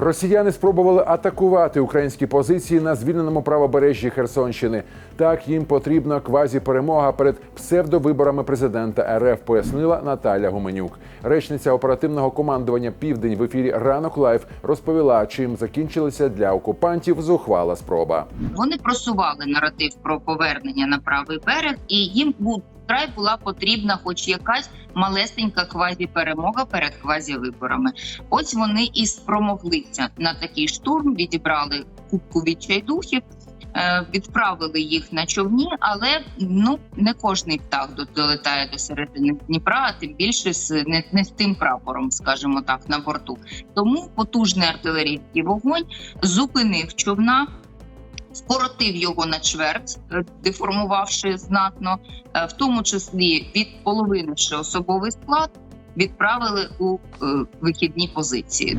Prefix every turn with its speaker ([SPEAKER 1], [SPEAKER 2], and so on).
[SPEAKER 1] Росіяни спробували атакувати українські позиції на звільненому правобережжі Херсонщини. Так їм потрібна квазі-перемога перед псевдовиборами президента РФ, пояснила Наталя Гуменюк. Речниця оперативного командування Південь в ефірі Ранок Лайф розповіла, чим закінчилася для окупантів зухвала спроба.
[SPEAKER 2] Вони просували наратив про повернення на правий берег, і їм був край була потрібна, хоч якась малесенька квазі-перемога перед квазі-виборами. Ось вони і спромоглися на такий штурм, відібрали кубку відчайдухів. е, Відправили їх на човні, але ну не кожний птах до- долетає до середини Дніпра, а тим більше з не, не з тим прапором, скажімо так, на борту. Тому потужний артилерійський вогонь зупинив човна, скоротив його на чверть, деформувавши знатно, е, в тому числі відполовинивши особовий склад, відправили у е, вихідні позиції.